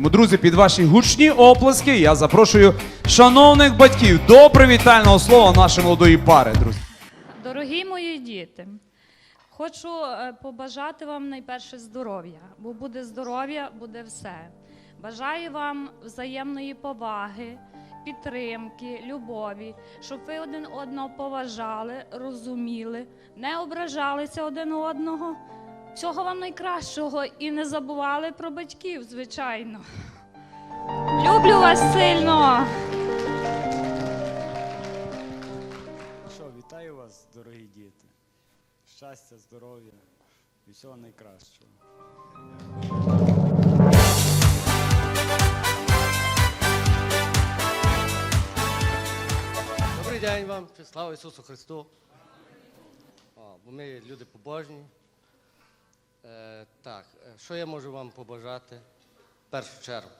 Друзі, під ваші гучні оплески я запрошую шановних батьків до привітального слова нашої молодої пари, друзі. Дорогі мої діти, хочу е, побажати вам найперше здоров'я, бо буде здоров'я, буде все. Бажаю вам взаємної поваги, підтримки, любові, щоб ви один одного поважали, розуміли, не ображалися один одного. Всього вам найкращого і не забували про батьків, звичайно. Люблю вас сильно. Що, вітаю вас, дорогі діти. Щастя, здоров'я і всього найкращого. Добрий день вам, слава Ісусу Христу. О, бо ми люди побожні. Е, так, е, що я можу вам побажати? В першу чергу.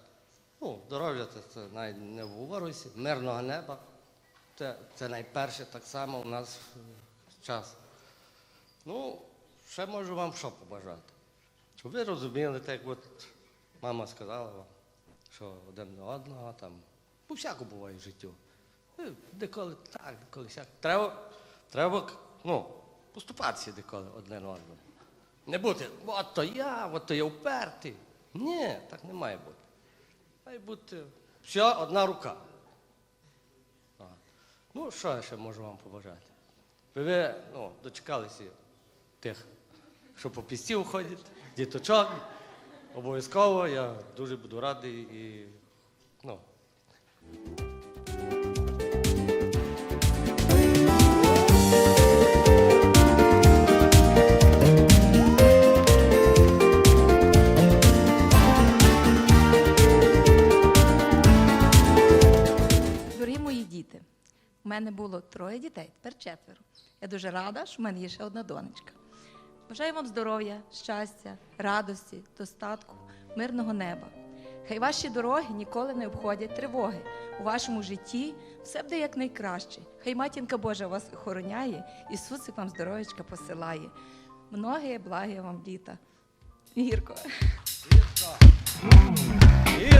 Ну, здоров'я це, навіть не вговорюся, мирного неба. Це, це найперше так само у нас е, час. Ну, ще можу вам що побажати? Щоб ви розуміли, так як от мама сказала вам, що один на одного там, по всяку буває в життю. Ну, Деколи так, деколи сяк. Треба, треба ну, поступатися деколи одне на одному. Не бути, от то я, от то я впертий. Ні, так не має бути. Має бути все одна рука. А. Ну, що я ще можу вам побажати? Ви, ви ну, дочекалися тих, що по пісті входять, діточок. Обов'язково я дуже буду радий і ну, мої діти, у мене було троє дітей, тепер четверо. Я дуже рада, що в мене є ще одна донечка. Бажаю вам здоров'я, щастя, радості, достатку, мирного неба. Хай ваші дороги ніколи не обходять тривоги. У вашому житті все буде якнайкраще. Хай матінка Божа вас охороняє, Ісусик вам здоров'ячка посилає. Многі благі вам літа. Гірко. І